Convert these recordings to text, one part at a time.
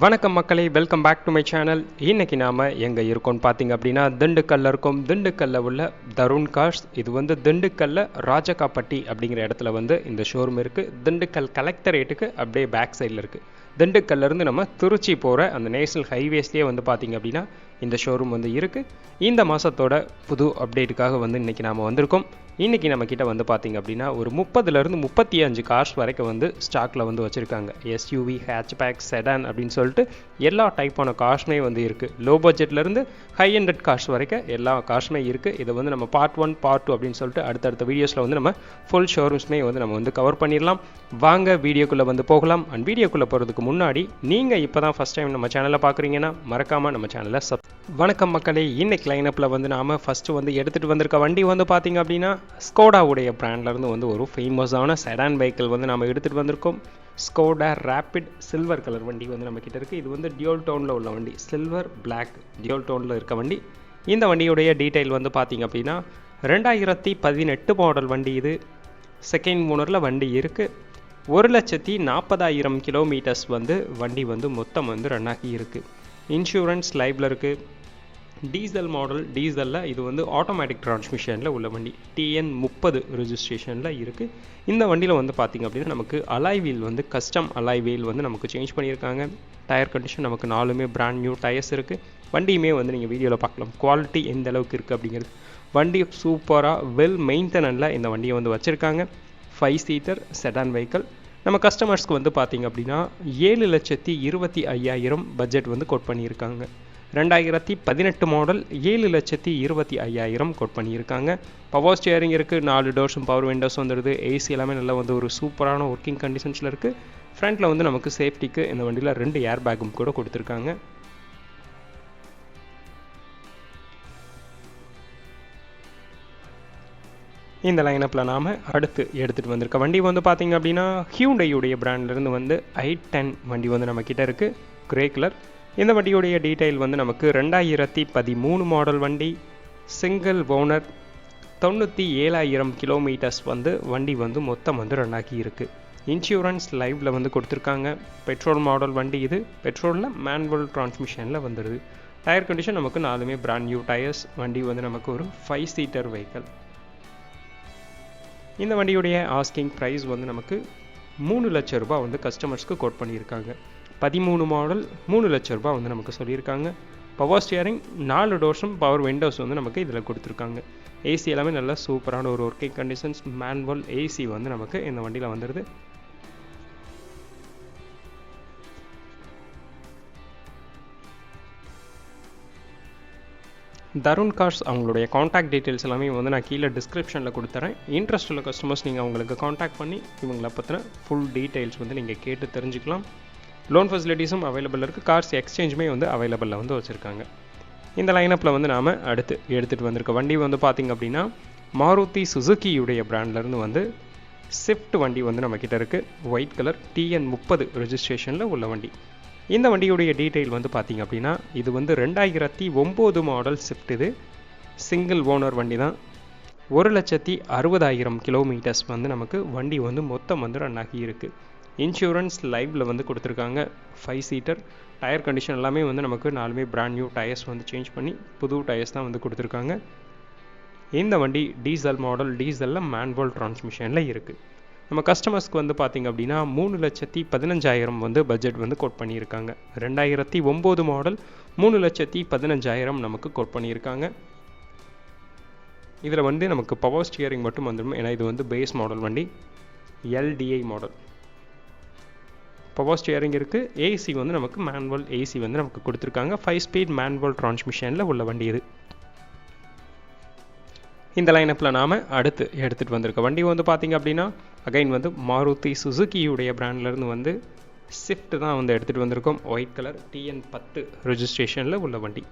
வணக்கம் மக்களை welcome back to my channel இன்றைக்கி நாம் எங்கே இருக்கோம்னு பார்த்தீங்க அப்படின்னா திண்டுக்கல்ல இருக்கோம். திண்டுக்கல்லில் உள்ள தருண் கார்ஸ் இது வந்து திண்டுக்கல்லில் ராஜகாப்பட்டி அப்படிங்கிற இடத்துல வந்து இந்த ஷோரூம் இருக்குது திண்டுக்கல் கலெக்டரேட்டுக்கு அப்படியே பேக் சைடில் இருக்குது திண்டுக்கல்லேருந்து நம்ம திருச்சி போகிற அந்த நேஷனல் ஹைவேஸ்லேயே வந்து பார்த்தீங்க அப்படின்னா இந்த ஷோரூம் வந்து இருக்குது இந்த மாதத்தோட புது அப்டேட்டுக்காக வந்து இன்றைக்கி நாம் வந்திருக்கோம். இன்றைக்கி நம்ம வந்து பார்த்திங்க அப்படின்னா ஒரு முப்பதுலேருந்து முப்பத்தி அஞ்சு கார்ஸ் வரைக்கும் வந்து ஸ்டாக்கில் வந்து வச்சுருக்காங்க. எஸ்யூவி ஹேட்ச்பேக் செடான் அப்படின்னு சொல்லிட்டு எல்லா டைப்பான கார்ஸுமே வந்து இருக்குது லோ பட்ஜெட்லேருந்து ஹை ஹண்ட்ரட் கார்ஸ் வரைக்கும் எல்லா கார்ஸுமே இருக்குது இதை வந்து நம்ம பார்ட் ஒன் பார்ட் டூ அப்படின்னு சொல்லிட்டு அடுத்தடுத்த வீடியோஸில் வந்து நம்ம ஃபுல் ஷோரூம்ஸ்மே வந்து நம்ம வந்து கவர் பண்ணிடலாம். வாங்க வீடியோக்குள்ளே வந்து போகலாம். அண்ட் வீடியோக்குள்ளே போகிறதுக்கு முன்னாடி நீங்கள் இப்போ தான் ஃபஸ்ட் டைம் நம்ம சேனலை பார்க்குறீங்கன்னா மறக்காமல் நம்ம சேனலை சப் வணக்கம் மக்களே இன்னைக்கு லைனப்பில் வந்து நாம் ஃபஸ்ட்டு வந்து எடுத்துகிட்டு வந்திருக்க வண்டி வந்து பார்த்தீங்க அப்படின்னா ஸ்கோடாவுடைய பிராண்ட்லேருந்து வந்து ஒரு ஃபேமஸான செடான் வெஹிக்கிள் வந்து நம்ம எடுத்துகிட்டு வந்திருக்கோம். ஸ்கோடா ரேப்பிட் சில்வர் கலர் வண்டி வந்து நம்ம கிட்ட இருக்குது இது வந்து டியோல் டோனில் உள்ள வண்டி. சில்வர் பிளாக் டியோல் டோனில் இருக்க வண்டி. இந்த வண்டியுடைய டீட்டெயில் வந்து பார்த்தீங்க அப்படின்னா ரெண்டாயிரத்தி பதினெட்டு மாடல் வண்டி இது. செகண்ட் ஓனரில் வண்டி இருக்குது ஒரு லட்சத்தி நாற்பதாயிரம் கிலோமீட்டர்ஸ் வந்து வண்டி வந்து மொத்தம் வந்து ரன் ஆகி இருக்குது இன்சூரன்ஸ் லைவில் இருக்குது டீசல் மாடல் டீசலில் இது வந்து ஆட்டோமேட்டிக் டிரான்ஸ்மிஷனில் உள்ள வண்டி. டிஎன் முப்பது ரிஜிஸ்ட்ரேஷனில் இருக்குது இந்த வண்டியில் வந்து பார்த்திங்க அப்படின்னா நமக்கு அலாய் வீல் வந்து கஸ்டம் அலாய் வீல் வந்து நமக்கு சேஞ்ச் பண்ணியிருக்காங்க. டயர் கண்டிஷன் நமக்கு நாலுமே பிராண்ட் நியூ டயர்ஸ் இருக்குது வண்டியுமே வந்து நீங்கள் வீடியோவில் பார்க்கலாம். குவாலிட்டி எந்த அளவுக்கு இருக்குது அப்படிங்கிறது. வண்டி சூப்பராக வெல் மெயின்டெனனில் இந்த வண்டியை வந்து வச்சுருக்காங்க. ஃபைவ் சீட்டர் செடான் வெஹிக்கல் நம்ம கஸ்டமர்ஸ்க்கு வந்து பார்த்திங்க அப்படின்னா ஏழு லட்சத்தி இருபத்தி ஐயாயிரம் பட்ஜெட் வந்து கோட் பண்ணியிருக்காங்க. ரெண்டாயிரத்தி பதினெட்டு மாடல் ஏழு லட்சத்தி இருபத்தி ஐயாயிரம் கோட் பண்ணியிருக்காங்க. பவர் ஸ்டியரிங் இருக்குது நாலு டோர்ஸும் பவர் விண்டோஸ் வந்துடுது ஏசி எல்லாமே நல்லா வந்து ஒரு சூப்பரான ஒர்க்கிங் கண்டிஷன்ஸில் இருக்குது ஃப்ரண்ட்டில் வந்து நமக்கு சேஃப்டிக்கு இந்த வண்டியில் ரெண்டு ஏர் பேக்கும் கூட கொடுத்துருக்காங்க. இந்த லைனப்பில் நாம் அடுத்து எடுத்துகிட்டு வந்திருக்க வண்டி வந்து பார்த்திங்க அப்படின்னா ஹியூண்டையுடைய பிராண்ட்லேருந்து வந்து ஐ டென் வண்டி வந்து நம்மக்கிட்ட இருக்குது கிரே கலர் இந்த வண்டியுடைய டீட்டெயில் வந்து நமக்கு ரெண்டாயிரத்தி பதிமூணு மாடல் வண்டி சிங்கிள் ஓனர் தொண்ணூற்றி ஏழாயிரம் கிலோமீட்டர்ஸ் வந்து வண்டி வந்து மொத்தம் வந்து ரன் ஆகி இருக்குது இன்சூரன்ஸ் லைவில் வந்து கொடுத்துருக்காங்க. பெட்ரோல் மாடல் வண்டி இது. பெட்ரோலில் மேனுவல் டிரான்ஸ்மிஷனில் வந்துடுது டயர் கண்டிஷன் நமக்கு நாலுமே பிராண்ட் நியூ டயர்ஸ் வண்டி வந்து நமக்கு ஒரு ஃபைவ் சீட்டர் வெஹிக்கல் இந்த வண்டியுடைய ஆஸ்கிங் ப்ரைஸ் வந்து நமக்கு மூணு லட்ச ரூபாய் வந்து கஸ்டமர்ஸ்க்கு கோட் பண்ணியிருக்காங்க. பதிமூணு மாடல் மூணு லட்ச ரூபாய் வந்து நமக்கு சொல்லியிருக்காங்க. பவர் ஸ்டியரிங் நாலு டோர்ஸும் பவர் விண்டோஸ் வந்து நமக்கு இதில் கொடுத்துருக்காங்க. ஏசி எல்லாமே நல்லா சூப்பரான ஒரு ஒர்க்கிங் கண்டிஷன்ஸ் மேன்வல் ஏசி வந்து நமக்கு இந்த வண்டியில் வந்துடுது தருண் கார்ஸ் அவங்களுடைய காண்டாக்ட் டீட்டெயில்ஸ் எல்லாமே வந்து நான் கீழே டிஸ்கிரிப்ஷனில் கொடுத்துறேன். இன்ட்ரெஸ்ட் உள்ள கஸ்டமர்ஸ் நீங்கள் அவங்களுக்கு காண்டாக்ட் பண்ணி இவங்களை பற்றின ஃபுல் டீட்டெயில்ஸ் வந்து நீங்கள் கேட்டு தெரிஞ்சுக்கலாம். லோன் ஃபெசிலிட்டிஸும் அவைலபிள் இருக்குது கார்ஸ் எக்ஸ்சேஞ்சுமே வந்து அவைலபிளில் வந்து வச்சுருக்காங்க. இந்த லைனப்பில் வந்து நாம் அடுத்து எடுத்துகிட்டு வந்திருக்க வண்டி வந்து பார்த்திங்க அப்படின்னா மாருதி சுசுக்கியுடைய பிராண்ட்லேருந்து வந்து ஸ்விஃப்ட் வண்டி வந்து நம்மக்கிட்ட இருக்குது ஒயிட் கலர் டிஎன் முப்பது ரெஜிஸ்ட்ரேஷனில் உள்ள வண்டி. இந்த வண்டியுடைய டீட்டெயில் வந்து பார்த்திங்க அப்படின்னா இது வந்து ரெண்டாயிரத்தி ஒம்பது மாடல் ஸ்விஃப்ட் இது. சிங்கிள் ஓனர் வண்டி தான் ஒரு லட்சத்தி அறுபதாயிரம் கிலோமீட்டர்ஸ் வந்து நமக்கு வண்டி வந்து மொத்தம் வந்து ரன் ஆகி இருக்குது இன்சூரன்ஸ் லைவில் வந்து கொடுத்துருக்காங்க. ஃபைவ் சீட்டர் டயர் கண்டிஷன் எல்லாமே வந்து நமக்கு நாலுமே பிராண்ட் நியூ டயர்ஸ் வந்து சேஞ்ச் பண்ணி புது டயர்ஸ் தான் வந்து கொடுத்துருக்காங்க. இந்த வண்டி டீசல் மாடல் டீசலில் மேன்வல் டிரான்ஸ்மிஷனில் இருக்குது நம்ம கஸ்டமர்ஸ்க்கு வந்து பார்த்திங்க அப்படின்னா மூணு லட்சத்தி பதினஞ்சாயிரம் வந்து பட்ஜெட் வந்து கோட் பண்ணியிருக்காங்க. ரெண்டாயிரத்தி ஒம்பது மாடல் மூணு லட்சத்தி பதினஞ்சாயிரம் நமக்கு கோட் பண்ணியிருக்காங்க. இதில் வந்து நமக்கு பவர் ஸ்டியரிங் மட்டும் வந்துடும். ஏன்னா இது வந்து பேஸ் மாடல் வண்டி எல்டிஐ மாடல் பவர் ஸ்டியரிங் இருக்குது ஏசி வந்து நமக்கு மேனுவல் ஏசி வந்து நமக்கு கொடுத்துருக்காங்க. ஃபைவ் ஸ்பீட் மேனுவல் டிரான்ஸ்மிஷனில் உள்ள வண்டி இது. இந்த லைனப்பில் நாம் அடுத்து எடுத்துகிட்டு வந்திருக்க வண்டி வந்து பார்த்திங்க அப்படின்னா அகைன் வந்து மாருதி சுசுக்கியுடைய பிராண்ட்லேருந்து வந்து ஸ்விஃப்ட் தான் வந்து எடுத்துகிட்டு வந்திருக்கோம். ஒயிட் கலர் டிஎன் பத்து ரெஜிஸ்ட்ரேஷனில் உள்ள வண்டி.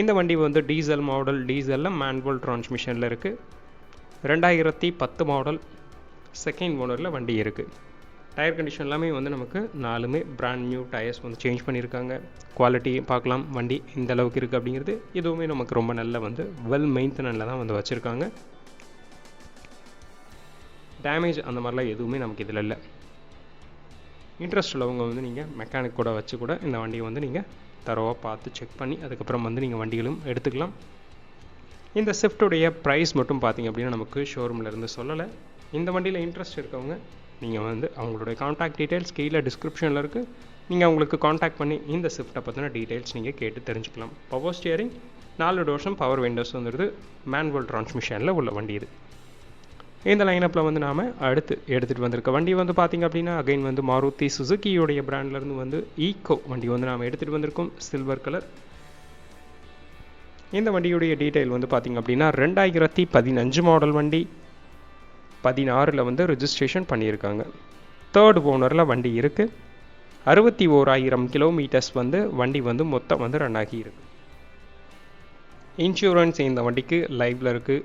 இந்த வண்டி வந்து டீசல் மாடல் டீசலில் மேன்வல் டிரான்ஸ்மிஷனில் இருக்குது ரெண்டாயிரத்தி பத்து மாடல் செகண்ட் ஓனரில் வண்டி இருக்குது டயர் கண்டிஷன் எல்லாமே வந்து நமக்கு நாலுமே பிராண்ட் நியூ டயர்ஸ் வந்து சேஞ்ச் பண்ணியிருக்காங்க. குவாலிட்டி பார்க்கலாம் வண்டி இந்த அளவுக்கு இருக்குது அப்படிங்கிறது இதுவுமே நமக்கு ரொம்ப நல்ல வந்து வெல் மெயின்டெனனில் தான் வந்து வச்சுருக்காங்க. டேமேஜ் அந்த மாதிரிலாம் எதுவுமே நமக்கு இதில் இல்லை. இன்ட்ரெஸ்ட் உள்ளவங்க வந்து நீங்கள் மெக்கானிக் கூட வச்சு கூட இந்த வண்டியை வந்து நீங்கள் தரவாக பார்த்து செக் பண்ணி அதுக்கப்புறம் வந்து நீங்கள் வண்டிகளும் எடுத்துக்கலாம். இந்த ஸ்விஃப்ட்டுடைய ப்ரைஸ் மட்டும் பார்த்தீங்க அப்படின்னா நமக்கு ஷோரூமில் இருந்து சொல்லலை. இந்த வண்டியில் இன்ட்ரெஸ்ட் இருக்கவங்க நீங்கள் வந்து அவங்களுடைய காண்டாக்ட் டீட்டெயில்ஸ் கீழே டிஸ்கிரிப்ஷனில் இருக்குது நீங்கள் அவங்களுக்கு காண்டாக்ட் பண்ணி இந்த ஸ்விஃப்ட்டை பற்றின டீட்டெயில்ஸ் நீங்கள் கேட்டு தெரிஞ்சுக்கலாம். பவர் ஸ்டியரிங் நாலு டோர்ஸும் பவர் விண்டோஸ் வந்துடுது மேன்வல் டிரான்ஸ்மிஷனில் உள்ள வண்டி இது. இந்த லைனப்பில் வந்து நாம் அடுத்து எடுத்துகிட்டு வந்திருக்க வண்டி வந்து பார்த்திங்க அப்படின்னா அகைன் வந்து மாருதி சுசுக்கியோடைய பிராண்ட்லேருந்து வந்து ஈக்கோ வண்டி வந்து நாம் எடுத்துகிட்டு வந்திருக்கோம். சில்வர் கலர் இந்த வண்டியுடைய டீட்டெயில் வந்து பார்த்திங்க அப்படின்னா ரெண்டாயிரத்தி பதினஞ்சு மாடல் வண்டி. பதினாறில் வந்து ரிஜிஸ்ட்ரேஷன் பண்ணியிருக்காங்க. தேர்ட் ஓனரில் வண்டி இருக்குது அறுபத்தி ஓராயிரம் கிலோமீட்டர்ஸ் வந்து வண்டி வந்து மொத்தம் வந்து ரன் ஆகி இருக்கு இன்சூரன்ஸ் இந்த வண்டிக்கு லைவில் இருக்குது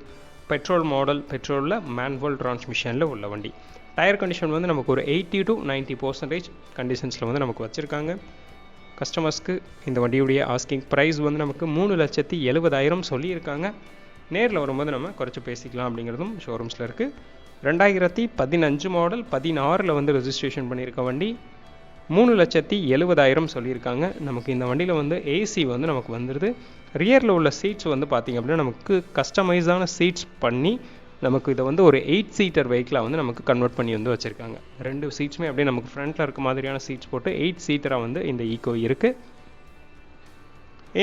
பெட்ரோல் மாடல் பெட்ரோலில் மேன்வல் டிரான்ஸ்மிஷனில் உள்ள வண்டி. டயர் கண்டிஷன் வந்து நமக்கு ஒரு எயிட்டி டு நைன்ட்டி பர்சன்டேஜ் கண்டிஷன்ஸில் வந்து நமக்கு வச்சுருக்காங்க. கஸ்டமர்ஸ்க்கு இந்த வண்டியுடைய ஆஸ்கிங் ப்ரைஸ் வந்து நமக்கு மூணு லட்சத்தி எழுபதாயிரம் சொல்லியிருக்காங்க. நேரில் வரும்போது நம்ம குறைச்சி பேசிக்கலாம் அப்படிங்கிறதும் ஷோரூம்ஸில் இருக்குது ரெண்டாயிரத்தி பதினஞ்சு மாடல் பதினாறில் வந்து ரெஜிஸ்ட்ரேஷன் பண்ணியிருக்க வண்டி. மூணு லட்சத்தி எழுபதாயிரம் சொல்லியிருக்காங்க. நமக்கு இந்த வண்டியில் வந்து ஏசி வந்து நமக்கு வந்துடுது ரியரில் உள்ள சீட்ஸ் வந்து பார்த்திங்க அப்படின்னா நமக்கு கஸ்டமைஸான சீட்ஸ் பண்ணி நமக்கு இதை வந்து ஒரு எயிட் சீட்டர் வெஹிக்கிளாக வந்து நமக்கு கன்வெர்ட் பண்ணி வந்து வச்சுருக்காங்க. ரெண்டு சீட்ஸுமே அப்படியே நமக்கு ஃப்ரண்ட்டில் இருக்க மாதிரியான சீட்ஸ் போட்டு எயிட் சீட்டராக வந்து இந்த ஈக்கோ இருக்குது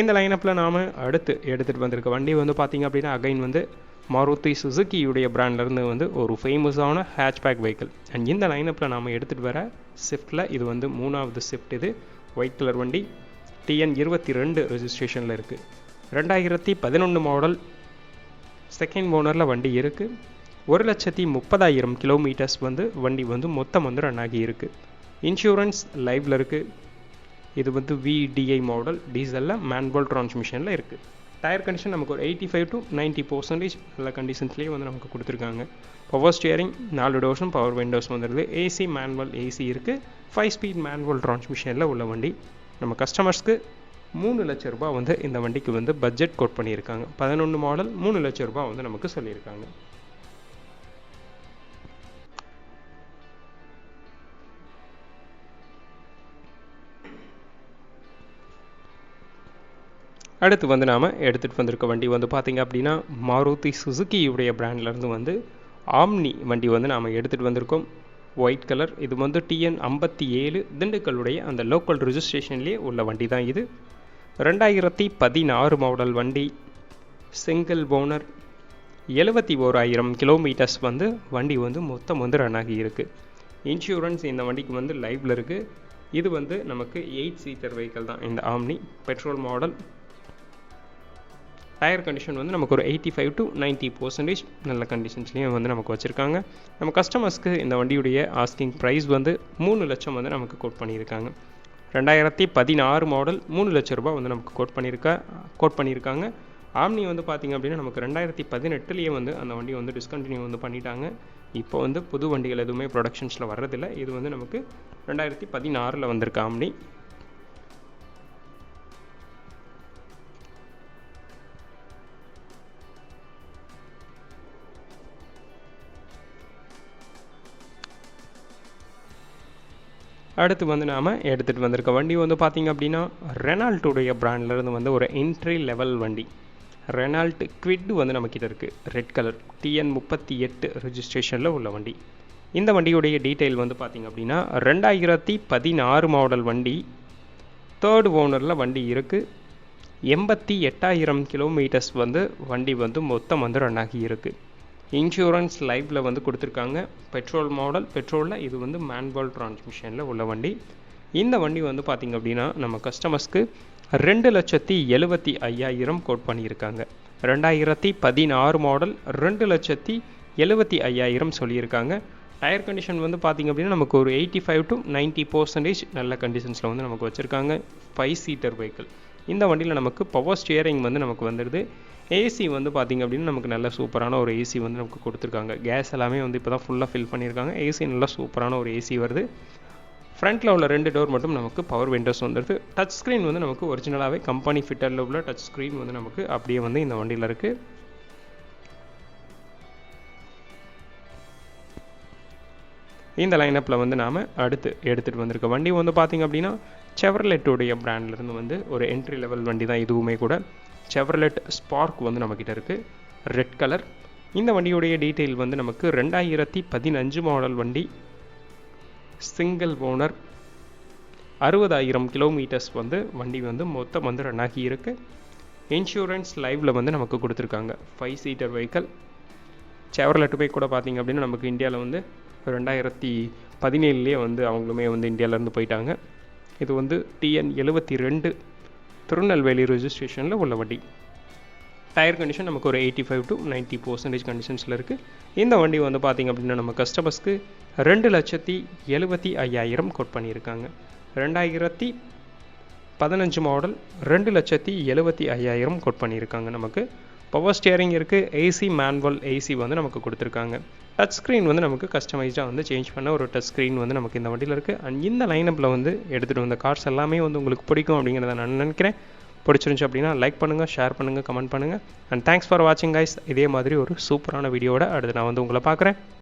இந்த லைனப்பில் நாம் அடுத்து எடுத்துகிட்டு வந்திருக்க வண்டி வந்து பார்த்திங்க அப்படின்னா அகைன் வந்து மாருதி சுசுக்கியுடைய பிராண்ட்லேருந்து வந்து ஒரு ஃபேமஸான ஹேட்ச்பேக் வெஹிக்கிள் அண்ட் இந்த லைனப்பில் நாம் எடுத்துகிட்டு வர ஸ்விஃப்ட்டில் இது வந்து மூணாவது ஸ்விஃப்ட் இது ஒயிட் கலர் வண்டி டிஎன் இருபத்தி ரெண்டு ரெஜிஸ்ட்ரேஷனில் இருக்குது ரெண்டாயிரத்தி பதினொன்று மாடல் செகண்ட் ஓனரில் வண்டி இருக்குது ஒரு லட்சத்தி முப்பதாயிரம் கிலோமீட்டர்ஸ் வந்து வண்டி வந்து மொத்தம் வந்து ரன் ஆகி இருக்குது இன்சூரன்ஸ் லைவில் இருக்குது இது வந்து விடிஐ மாடல் டீசலில் மேன்வல் டிரான்ஸ்மிஷனில் இருக்குது டயர் கண்டிஷன் நமக்கு ஒரு eighty five to ninety percentage எல்லா கண்டிஷன்ஸ்லேயும் வந்து நமக்கு கொடுத்துருக்காங்க. பவர் ஸ்டியரிங் நாலு டோர்ஸும் பவர் விண்டோஸ் வந்துடுது ஏசி மேனுவல் ஏசி இருக்குது ஃபைவ் ஸ்பீட் மேனுவல் டிரான்ஸ்மிஷனில் உள்ள வண்டி. நம்ம கஸ்டமர்ஸ்க்கு மூணு லட்ச ரூபாய் வந்து இந்த வண்டிக்கு வந்து பட்ஜெட் கோட் பண்ணியிருக்காங்க. பதினொன்று மாடல் மூணு லட்ச ரூபாய் வந்து நமக்கு சொல்லியிருக்காங்க. அடுத்து வந்து நாம் எடுத்துகிட்டு வந்திருக்க வண்டி வந்து பார்த்திங்க அப்படின்னா மாருதி சுசுக்கியுடைய பிராண்ட்லேருந்து வந்து ஆம்னி வண்டி வந்து நாம் எடுத்துகிட்டு வந்திருக்கோம். ஒயிட் கலர் இது வந்து டிஎன் ஐம்பத்தி ஏழு திண்டுக்கல்லுடைய அந்த லோக்கல் ரிஜிஸ்ட்ரேஷன்லேயே உள்ள வண்டி தான் இது. ரெண்டாயிரத்தி பதினாறு மாடல் வண்டி சிங்கிள் ஓனர் எழுபத்தி ஓராயிரம் கிலோமீட்டர்ஸ் வந்து வண்டி வந்து மொத்தம் வந்து ரன் ஆகி இருக்குது இன்சூரன்ஸ் இந்த வண்டிக்கு வந்து லைவில் இருக்குது இது வந்து நமக்கு எயிட் சீட்டர் வெஹிக்கிள் தான். இந்த Omni petrol model tyre condition வந்து நமக்கு ஒரு eighty five to ninety percentage நல்ல கண்டிஷன்ஸ்லேயும் வந்து நமக்கு வச்சுருக்காங்க. நம்ம கஸ்டமர்ஸ்க்கு இந்த வண்டியுடைய ஆஸ்கிங் ப்ரைஸ் வந்து மூணு லட்சம் வந்து நமக்கு கோட் பண்ணியிருக்காங்க. ரெண்டாயிரத்தி பதினாறு மாடல் மூணு லட்ச ரூபாய் வந்து நமக்கு கோட் பண்ணியிருக்கா கோட் பண்ணியிருக்காங்க. ஆம்னி வந்து பார்த்திங்க அப்படின்னா நமக்கு ரெண்டாயிரத்தி பதினெட்டுலேயே வந்து அந்த வண்டி வந்து டிஸ்கண்டினியூ வந்து பண்ணிட்டாங்க. இப்போ வந்து புது வண்டிகள் எதுவுமே ப்ரொடக்ஷன்ஸில் வர்றதில்லை. இது வந்து நமக்கு ரெண்டாயிரத்தி பதினாறில் வந்திருக்கு ஆம்னி அடுத்து வந்து நாம் எடுத்துகிட்டு வந்திருக்க வண்டி வந்து பார்த்திங்க அப்படின்னா ரெனால்ட்டுடைய பிராண்ட்லேருந்து வந்து ஒரு என்ட்ரி லெவல் வண்டி. ரெனால்ட் குவிட் வந்து நம்மக்கிட்ட இருக்குது ரெட் கலர் டிஎன் முப்பத்தி எட்டு ரிஜிஸ்ட்ரேஷனில் உள்ள வண்டி. இந்த வண்டியுடைய டீட்டெயில் வந்து பார்த்திங்க அப்படின்னா ரெண்டாயிரத்தி பதினாறு மாடல் வண்டி. தேர்ட் ஓனரில் வண்டி இருக்குது எண்பத்தி எட்டாயிரம் கிலோமீட்டர்ஸ் வந்து வண்டி வந்து மொத்தம் வந்து ரன் ஆகி இருக்குது இன்சூரன்ஸ் லைஃப்பில் வந்து கொடுத்துருக்காங்க. பெட்ரோல் மாடல் பெட்ரோலில் இது வந்து மேன்பால் டிரான்ஸ்மிஷனில் உள்ள வண்டி. இந்த வண்டி வந்து பார்த்திங்க அப்படின்னா நம்ம கஸ்டமர்ஸ்க்கு ரெண்டு லட்சத்தி எழுபத்தி ஐயாயிரம் கோட் பண்ணியிருக்காங்க. ரெண்டாயிரத்தி பதினாறு மாடல் ரெண்டு லட்சத்தி எழுபத்தி ஐயாயிரம் சொல்லியிருக்காங்க. டயர் கண்டிஷன் வந்து பார்த்திங்க அப்படின்னா நமக்கு ஒரு eighty five to ninety percentage நல்ல கண்டிஷன்ஸில் வந்து நமக்கு வச்சுருக்காங்க. ஃபைவ் சீட்டர் வெஹிக்கிள் இந்த வண்டியில் நமக்கு பவர் ஸ்டியரிங் வந்து நமக்கு வந்துடுது ஏசி வந்து பார்த்திங்க அப்படின்னா நமக்கு நல்ல சூப்பரான ஒரு ஏசி வந்து நமக்கு கொடுத்துருக்காங்க. கேஸ் எல்லாமே வந்து இப்போ தான் ஃபுல்லாக ஃபில் பண்ணியிருக்காங்க. ஏசி நல்லா சூப்பரான ஒரு ஏசி வருது. ஃப்ரண்ட்டில் உள்ள ரெண்டு டோர் மட்டும் நமக்கு பவர் விண்டோஸ் வந்துடுது டச் ஸ்க்ரீன் வந்து நமக்கு ஒரிஜினலாகவே கம்பெனி ஃபிட்டரில் உள்ள டச் ஸ்க்ரீன் வந்து நமக்கு அப்படியே வந்து இந்த வண்டியில் இருக்குது இந்த லைனப்பில் வந்து நாம் அடுத்து எடுத்துகிட்டு வந்திருக்க வண்டி வந்து பார்த்திங்க அப்படின்னா செவர்லெட்டுடைய பிராண்ட்லேருந்து வந்து ஒரு என்ட்ரி லெவல் வண்டி தான் இதுவுமே கூட. செவர்லெட் ஸ்பார்க் வந்து நம்மக்கிட்ட இருக்குது ரெட் கலர் இந்த வண்டியுடைய டீட்டெயில் வந்து நமக்கு ரெண்டாயிரத்தி பதினஞ்சு மாடல் வண்டி. சிங்கிள் ஓனர் அறுபதாயிரம் கிலோமீட்டர்ஸ் வந்து வண்டி வந்து மொத்தம் வந்து ரன் ஆகி இருக்குது இன்சூரன்ஸ் லைவில் வந்து நமக்கு கொடுத்துருக்காங்க. ஃபைவ் சீட்டர் வெஹிக்கல் செவர்லெட்டு போய் கூட பார்த்தீங்க அப்படின்னா நமக்கு இந்தியாவில் வந்து ரெண்டாயிரத்தி பதினேழுலேயே வந்து அவங்களுமே வந்து இந்தியாவிலேருந்து போயிட்டாங்க. இது வந்து டிஎன் எழுபத்தி ரெண்டு திருநெல்வேலி ரெஜிஸ்ட்ரேஷனில் உள்ள வண்டி. டயர் கண்டிஷன் நமக்கு ஒரு eighty five to ninety percentage கண்டிஷன்ஸில் இருக்குது இந்த வண்டி வந்து பார்த்திங்க அப்படின்னா நம்ம கஸ்டமர்ஸ்க்கு ரெண்டு லட்சத்தி எழுபத்தி ஐயாயிரம் கோட் பண்ணியிருக்காங்க. ரெண்டாயிரத்தி பதினஞ்சு மாடல் ரெண்டு லட்சத்தி எழுபத்தி ஐயாயிரம் கோட் பண்ணியிருக்காங்க நமக்கு. பவர் ஸ்டியரிங் இருக்குது ஏசி மேன்வல் ஏசி வந்து நமக்கு கொடுத்துருக்காங்க. டச் ஸ்க்ரீன் வந்து நமக்கு கஸ்டமைஸ்டாக வந்து சேஞ்ச் பண்ண ஒரு டச் ஸ்க்ரீன் வந்து நமக்கு இந்த வண்டியில் இருக்குது அண்ட் இந்த லைனப்பில் வந்து எடுத்துகிட்டு வந்த கார்ஸ் எல்லாமே வந்து உங்களுக்கு பிடிக்கும் அப்படிங்கிறத நான் நினைக்கிறேன். பிடிச்சிருந்துச்சு அப்படின்னா லைக் பண்ணுங்கள் ஷேர் பண்ணுங்கள் கமெண்ட் பண்ணுங்கள் அண்ட் தேங்க்ஸ் ஃபார் வாட்சிங் கைஸ் இதே மாதிரி ஒரு சூப்பரான வீடியோவோட அடுத்து நான் வந்து உங்களை பார்க்குறேன்.